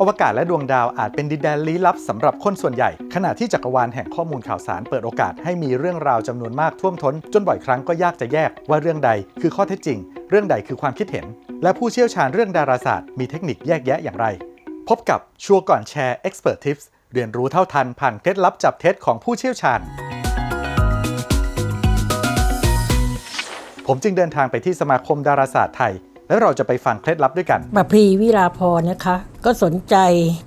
อวกาศและดวงดาวอาจเป็นดินแดนลี้ลับสำหรับคนส่วนใหญ่ ขณะที่จักรวาลแห่งข้อมูลข่าวสารเปิดโอกาสให้มีเรื่องราวจำนวนมากท่วมท้น จนบ่อยครั้งก็ยากจะแยกว่าเรื่องใดคือข้อเท็จจริง เรื่องใดคือความคิดเห็น และผู้เชี่ยวชาญเรื่องดาราศาสตร์มีเทคนิคแยกแยะอย่างไร พบกับชัวร์ก่อนแชร์ Expert Tips เรียนรู้เท่าทันผ่านเคล็ดลับจับเท็จของผู้เชี่ยวชาญ ผมจึงเดินทางไปที่สมาคมดาราศาสตร์ไทย และเราจะไปฟังเคล็ดลับด้วยกันมาพรีวิราพรนะคะ ก็สนใจ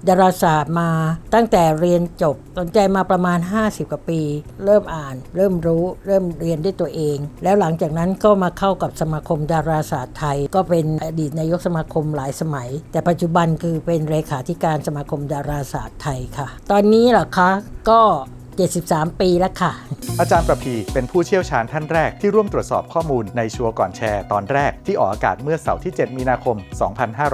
ดาราศาสตร์มาตั้งแต่เรียนจบ สนใจมาประมาณ 50 กว่าปี เริ่มอ่าน เริ่มรู้ เริ่มเรียนด้วยตัวเอง แล้วหลังจากนั้นก็มาเข้ากับสมาคมดาราศาสตร์ไทย ก็เป็นอดีตนายกสมาคมหลายสมัย แต่ปัจจุบันคือเป็นเลขาธิการสมาคมดาราศาสตร์ไทยค่ะ ตอนนี้หรอคะก็ 73 ปีแล้วค่ะ อาจารย์ประพีเป็นผู้เชี่ยวชาญท่านแรกที่ร่วมตรวจสอบข้อมูลในชัวร์ก่อนแชร์ตอนแรกที่ออกอากาศเมื่อเสาร์ที่ 7 มีนาคม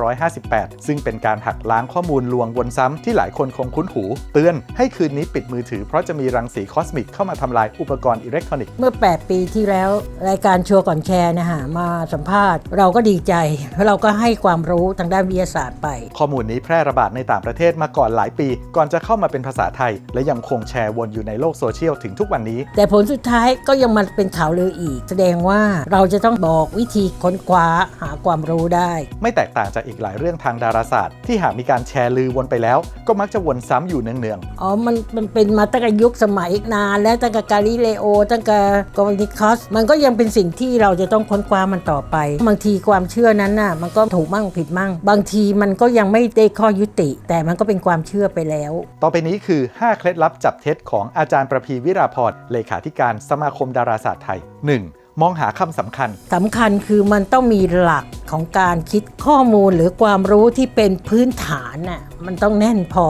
2558 ซึ่งเป็นการหักล้างข้อมูลลวงวนซ้ำที่หลายคนคงคุ้นหู เตือนให้คืนนี้ปิดมือถือเพราะจะมีรังสีคอสมิกเข้ามาทำลายอุปกรณ์อิเล็กทรอนิกส์เมื่อ 8 ปีที่แล้วรายการชัวร์ก่อนแชร์นะฮะมาสัมภาษณ์ เราก็ดีใจเพราะเราก็ให้ความรู้ทางด้านวิทยาศาสตร์ไป ข้อมูลนี้แพร่ระบาดในต่างประเทศมาก่อนหลายปี ก่อนจะเข้ามาเป็นภาษาไทย และยังคงแชร์วนอยู่ในโลกโซเชียลถึงทุกวันนี้ แต่ผลสุดท้ายก็ยังมาเป็นข่าวลืออีก แสดงว่าเราจะต้องบอกวิธีค้นคว้าหาความรู้ได้ ไม่แตกต่างจากอีกหลายเรื่องทางดาราศาสตร์ ที่หากมีการแชร์ลือวนไปแล้ว ก็มักจะวนซ้ำอยู่เนืองอ๋อมันมันเป็นมาตั้งแต่ยุคสมัยนานแล้วตั้งแต่กาลิเลโอตั้งแต่โกเปนิคัสมันก็ยังเป็นสิ่งที่เราจะต้องค้นคว้ามันต่อไป บางทีความเชื่อนั้นน่ะมันก็ถูกมั่งผิดมั่ง บางทีมันก็ยังไม่ได้ข้อยุติ แต่มันก็เป็นความเชื่อไปแล้วๆต่อไปนี้คือ 5 เคล็ดลับจับเท็จของอาจารย์ประพีวิราพรเลขาธิการสมาคมดาราศาสตร์ไทย 1. มองหาคำสำคัญ สำคัญคือมันต้องมีหลักของการคิดข้อมูลหรือความรู้ที่เป็นพื้นฐานน่ะมันต้องแน่นพอ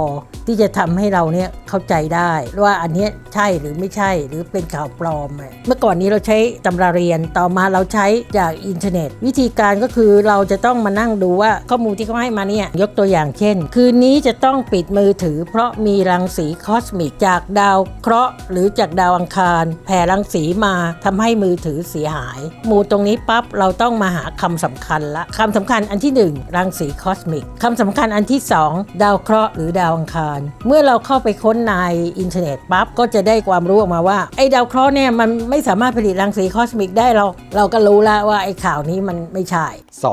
ที่จะทำให้เราเนี่ยเข้าใจได้ว่าอันเนี้ยใช่หรือไม่ใช่หรือเป็นข่าวปลอมอะเมื่อก่อนนี้เราใช้ตำราเรียนต่อมาเราใช้จากอินเทอร์เน็ต วิธีการก็คือเราจะต้องมานั่งดูว่าข้อมูลที่เขาให้มาเนี่ยยกตัวอย่างเช่น คืนนี้จะต้องปิดมือถือ เพราะมีรังสีคอสมิกจากดาวเคราะห์หรือจากดาวอังคาร แผ่รังสีมาทำให้มือถือเสียหายหมู่ตรงนี้ปั๊บเราต้องมาหาคำสำคัญละคำสำคัญอันที่หนึ่งรังสีคอสมิกคำสำคัญอันที่สองดาวเคราะห์หรือดาวอังคาร เมื่อเราเข้าไปค้นในอินเทอร์เน็ตปั๊บก็จะได้ความรู้ออกมาว่าไอ้ดาวเคราะห์เนี่ยมันไม่สามารถผลิตรังสีคอสมิกได้เราเราก็รู้แล้วว่าไอ้ข่าวนี้มันไม่ใช่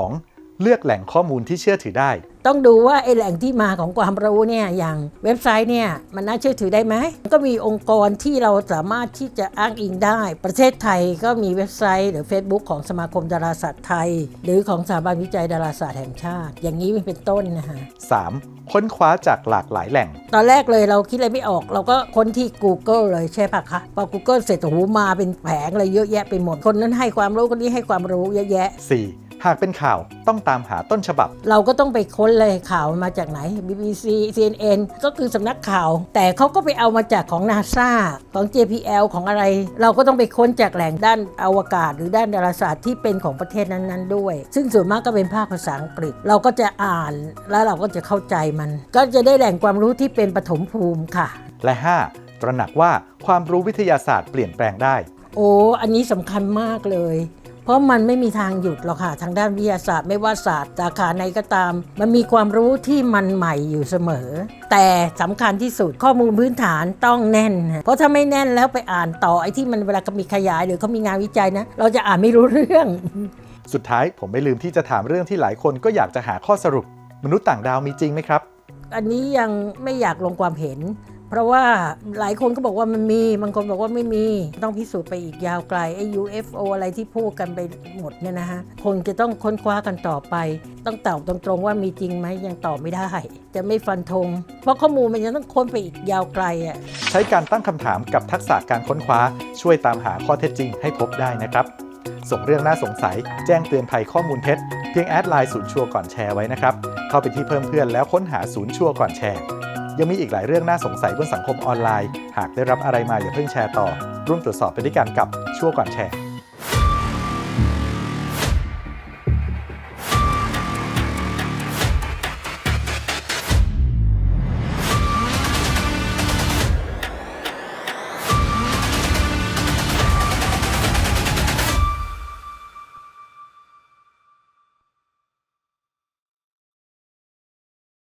2. เลือกแหล่งข้อมูลที่เชื่อถือได้ ต้องดูว่าไอ้แหล่งที่มาของความรู้เนี่ยอย่างเว็บไซต์เนี่ยมันน่าเชื่อถือได้ไหมก็มีองค์กรที่เราสามารถที่จะอ้างอิงได้ ประเทศไทยก็มีเว็บไซต์ หรือ Facebook ของสมาคมดาราศาสตร์ไทย หรือของสถาบันวิจัยดาราศาสตร์แห่งชาติ อย่างนี้เป็นต้นนะฮะ 3. ค้นคว้าจากหลากหลายแหล่ง ตอนแรกเลยเราคิดอะไรไม่ออก เราก็ค้นที่ Google เลยใช่ปะคะพอ Google เสร็จโอ้โหมาเป็นแผงเลยเยอะแยะไปหมดคนนั้นให้ความรู้คนนี้ให้ความรู้เยอะแยะ 4. หากเป็นข่าวต้องตามหาต้นฉบับ เราก็ต้องไปค้นเลยข่าวมาจากไหน BBC CNN ก็คือสำนักข่าว แต่เขาก็ไปเอามาจากของ NASA ของ JPL ของอะไร เราก็ต้องไปค้นจากแหล่งด้านอวกาศ หรือด้านดาราศาสตร์ที่เป็นของประเทศนั้นๆ ด้วย ซึ่งส่วนมากก็เป็นภาคภาษาอังกฤษ เราก็จะอ่านแล้วเราก็จะเข้าใจมัน ก็จะได้แหล่งความรู้ที่เป็นปฐมภูมิค่ะ และ 5. ตระหนักว่าความรู้วิทยาศาสตร์เปลี่ยนแปลงได้ โอ้ อันนี้สำคัญมากเลย เพราะมันไม่มีทางหยุดหรอกค่ะทางด้านวิทยาศาสตร์ไม่ว่าศาสตร์สาขาไหนก็ตาม มันมีความรู้ที่มันใหม่อยู่เสมอ แต่สำคัญที่สุดข้อมูลพื้นฐานต้องแน่นนะเพราะถ้าไม่แน่นแล้วไปอ่านต่อไอ้ที่มันเวลาเขามีขยายหรือเขามีงานวิจัยนะ เราจะอ่านไม่รู้เรื่อง สุดท้ายผมไม่ลืมที่จะถามเรื่องที่หลายคนก็อยากจะหาข้อสรุป มนุษย์ต่างดาวมีจริงไหมครับ อันนี้ยังไม่อยากลงความเห็น เพราะว่าหลายคนก็บอกว่ามันมีบางคนบอกว่าไม่มี ต้องพิสูจน์ไปอีกยาวไกลไอ้ UFO อะไรที่พูดกันไปหมดเนี่ยนะฮะคงจะต้องค้นคว้ากันต่อไป ต้องตอบตรงๆว่ามีจริงไหมยังตอบไม่ได้ จะไม่ฟันธงเพราะข้อมูลมันยังต้องค้นไปอีกยาวไกลอะใช้การตั้งคำถามกับทักษะการค้นคว้า ช่วยตามหาข้อเท็จจริงให้พบได้นะครับส่งเรื่องน่าสงสัย แจ้งเตือนภัยข้อมูลเท็จ เพียงแอดไลน์ศูนย์ชัวร์ก่อนแชร์ไว้นะครับ เข้าไปที่เพิ่มเพื่อนแล้วค้นหาศูนย์ชัวร์ก่อนแชร์ ยังมีอีกหลายเรื่องน่าสงสัยบนสังคมออนไลน์ หากได้รับอะไรมาอย่าเพิ่งแชร์ต่อ ร่วมตรวจสอบไปด้วยกันกับชั่วก่อนแชร์